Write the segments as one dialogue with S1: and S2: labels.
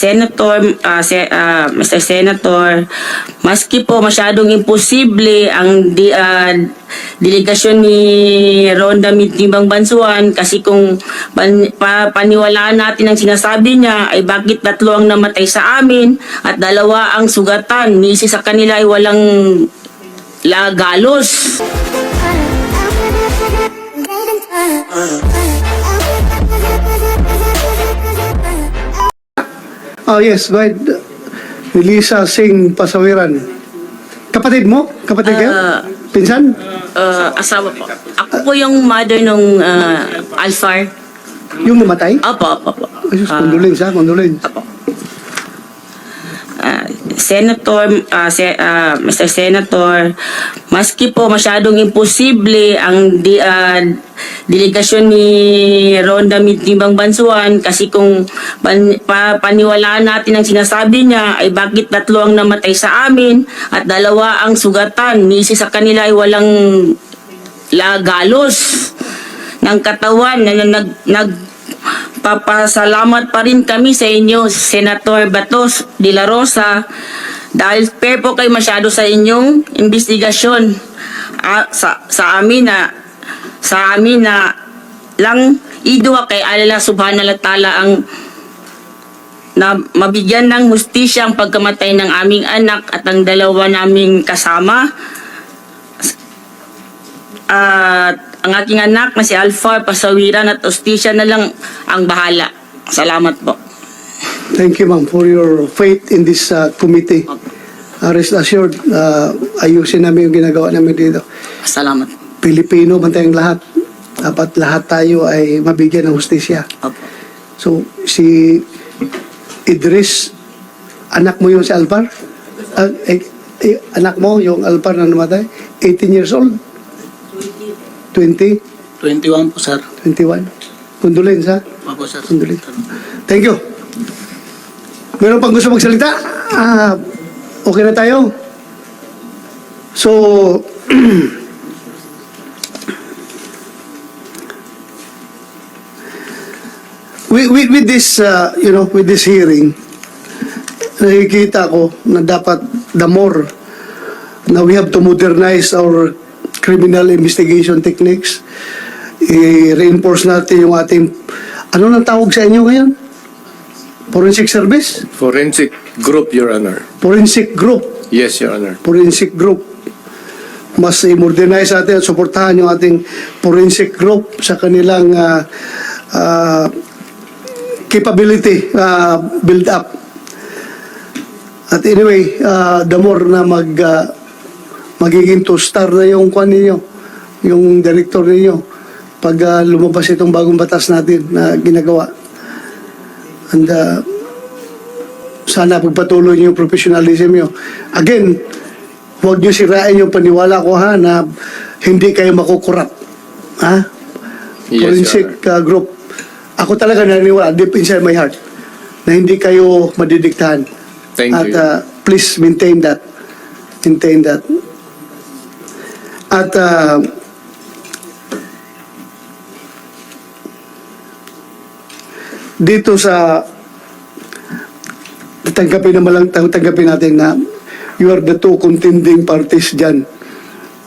S1: Senator, ah, se- ah, Mr. Senator, maski po masyadong imposible ang di, ah, delegasyon ni Ronda Mitibang Bansuan kasi kung pan, pa, paniwalaan natin ang sinasabi niya ay bakit tatlo ang namatay sa amin at dalawa ang sugatan. Ni isa sa kanila ay walang lagalos.
S2: Oh yes, go ahead. Lisa Singh Pasawiran. Kapatid mo? Kapatid kayo?
S1: Ah.
S2: Pinsan?
S1: Ah, asawa po. Ako po yung mother nung ah, Alfar.
S2: Yung namatay?
S1: Opo, opo, opo.
S2: Ay,
S1: Ah,
S2: condolence ha, condolence.
S1: Apo. Senator, ah, se- ah, Mr. Senator, maski po masyadong imposible ang di, ah, delegasyon ni Ronda Mitibang Bansuan kasi kung pan, pa, paniwalaan natin ang sinasabi niya ay bakit tatlo ang namatay sa amin at dalawa ang sugatan. Ni isa sa kanila ay walang lagalos ng katawan na nag, nag papasalamat pa rin kami sa inyo, Senator Batos de la Rosa, dahil fair po kayo masyado sa inyong investigasyon. Ah, sa, sa amin na sa amin na lang idwa kay Allah subhanahu wa ta'ala ang na mabigyan ng hustisya ang pagkamatay ng aming anak at ang dalawa naming kasama. At ang aking anak na si Alpha, pasawiran at hostisya na lang ang bahala. Salamat po.
S2: Thank you ma'am for your faith in this uh, committee. Uh, rest assured, uh, ayusin namin yung ginagawa namin dito.
S1: Salamat.
S2: Pilipino man tayong lahat. Dapat lahat tayo ay mabigyan ng hustisya.
S1: Opo.
S2: So, si Idris, anak mo yung si Alpar? Ah, eh, eh, anak mo, yung Alpar na namatay? 18 years old? 20?
S3: 21 po, sir.
S2: 21? Condolence, ha?
S3: Opo, sir.
S2: Condolence. Thank you. Meron pang gusto magsalita? Ah, okay na tayo? So, with, with, with this, uh, you know, with this hearing, nakikita ko na dapat the more na we have to modernize our criminal investigation techniques, i-reinforce natin yung ating, ano nang tawag sa inyo ngayon? Forensic Service?
S4: Forensic Group, Your Honor.
S2: Forensic Group.
S4: Yes, Your Honor.
S2: Forensic Group. Mas i-modernize natin at suportahan yung ating forensic group sa kanilang ah, ah, capability ah, build up. At anyway, ah, the more na mag ah, magiging two-star na yung kwan ninyo, yung director ninyo, pag ah, lumabas itong bagong batas natin na ginagawa. And ah, sana pagpatuloy niyo yung professionalism niyo. Again, huwag niyo sirain yung paniwala ko ha na hindi kayo makukurap. Ha?
S4: Yes,
S2: Forensic uh, group. Ako talaga naniniwala deep inside my heart na hindi kayo madidiktahan.
S4: Thank
S2: At
S4: you.
S2: uh, please maintain that. Maintain that. At uh, dito sa tanggapin naman lang tang- tanggapin natin na you are the two contending parties dyan.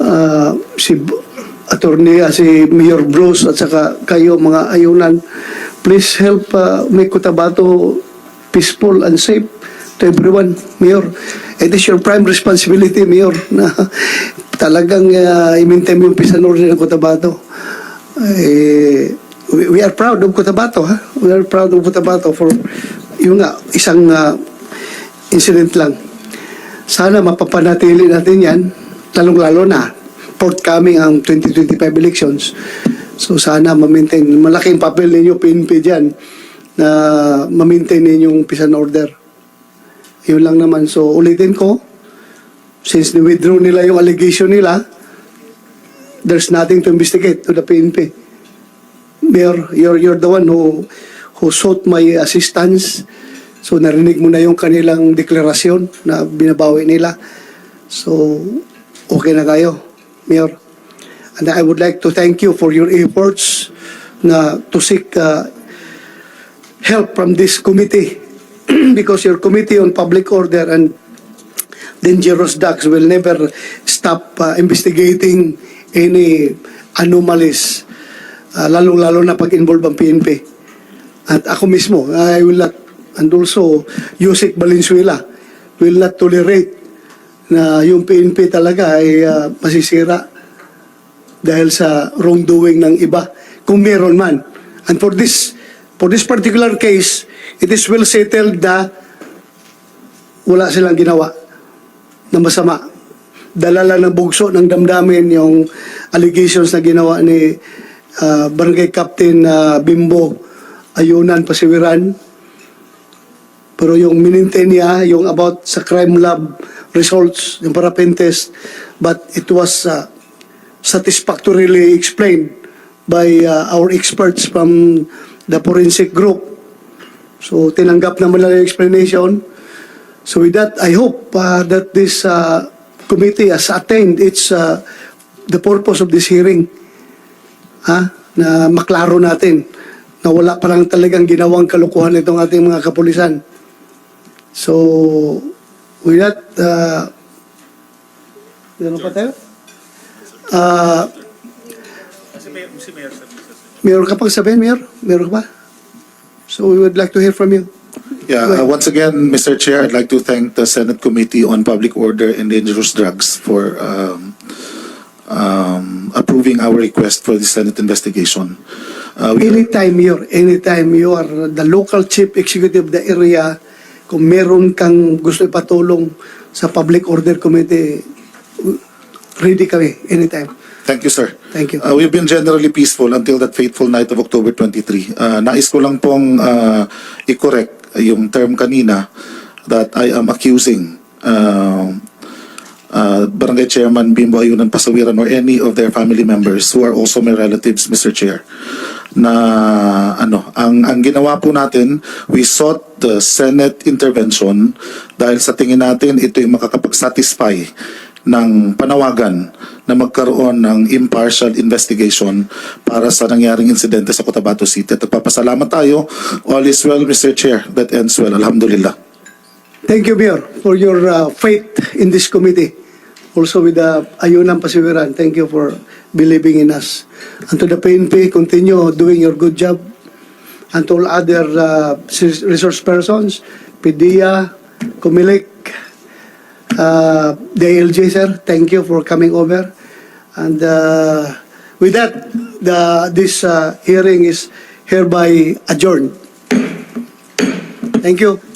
S2: Ah, si attorney, ah, si Mayor Bruce at saka kayo mga ayunan, please help uh, make Cotabato peaceful and safe to everyone, Mayor. It is your prime responsibility, Mayor, na talagang uh, i-maintain yung peace and order ng Cotabato. Eh, we, we are proud of Cotabato, ha? We are proud of Cotabato for yung nga, isang uh, incident lang. Sana mapapanatili natin yan, lalong-lalo na, forthcoming ang 2025 elections. So sana ma-maintain, malaking papel ninyo, PNP dyan, na ma-maintain ninyong peace and order. Yun lang naman. So ulitin ko, since ni-withdraw nila yung allegation nila, there's nothing to investigate to the PNP. Mayor, you're, you're the one who, who sought my assistance. So narinig mo na yung kanilang deklarasyon na binabawi nila. So, okay na tayo, Mayor. And I would like to thank you for your efforts na to seek uh, help from this committee because your Committee on Public Order and Dangerous Drugs will never stop uh, investigating any anomalies, uh, lalong-lalo na pag-involve ang PNP. At ako mismo, I will not, and also Yusek Valenzuela, will not tolerate na yung PNP talaga ay uh, masisira dahil sa wrongdoing ng iba, kung meron man. And for this, for this particular case, it is well settled na wala silang ginawa na masama. Dalala ng bugso ng damdamin yung allegations na ginawa ni ah, Barangay Captain ah, Bimbo Ayunan Pasiwiran. Pero yung minintain niya, yung about sa crime lab results, yung paraffin test, but it was ah, satisfactorily explained by uh, our experts from the forensic group. So tinanggap naman nila yung explanation. So with that, I hope uh, that this uh, committee has attained its uh, the purpose of this hearing. Ha? Na maklaro natin na wala parang talagang ginawang kalukuhan itong ating mga kapulisan. So with that, uh, meron pa tayo? Uh, Meron ka pang sabihin, Mayor? Meron ka ba? So we would like to hear from you.
S3: Yeah, uh, once again, Mr. Chair, I'd like to thank the Senate Committee on Public Order and Dangerous Drugs for um, um, approving our request for the Senate investigation. Uh, we-
S2: Anytime, Mayor, anytime you are the local chief executive of the area, kung meron kang gusto ipatulong sa Public Order Committee, ready kami, anytime.
S3: Thank you, sir.
S2: Thank you.
S3: Uh, we've been generally peaceful until that fateful night of October 23. Uh, nais ko lang pong uh, i-correct yung term kanina that I am accusing uh, uh, Barangay Chairman Bimbo Ayunan Pasawiran or any of their family members who are also my relatives, Mr. Chair, na ano, ang, ang ginawa po natin, we sought the Senate intervention dahil sa tingin natin ito yung makakapag-satisfy ng panawagan na magkaroon ng impartial investigation para sa nangyaring insidente sa Cotabato City. At nagpapasalamat tayo. All is well, Mr. Chair. That ends well. Alhamdulillah.
S2: Thank you, Mayor, for your uh, faith in this committee. Also with the Ayunang Pasiwiran, thank you for believing in us. And to the PNP, continue doing your good job. And to all other uh, resource persons, PDEA, Kumilik, uh, the ALJ, sir, thank you for coming over. And uh, with that, the, this uh, hearing is hereby adjourned. Thank you.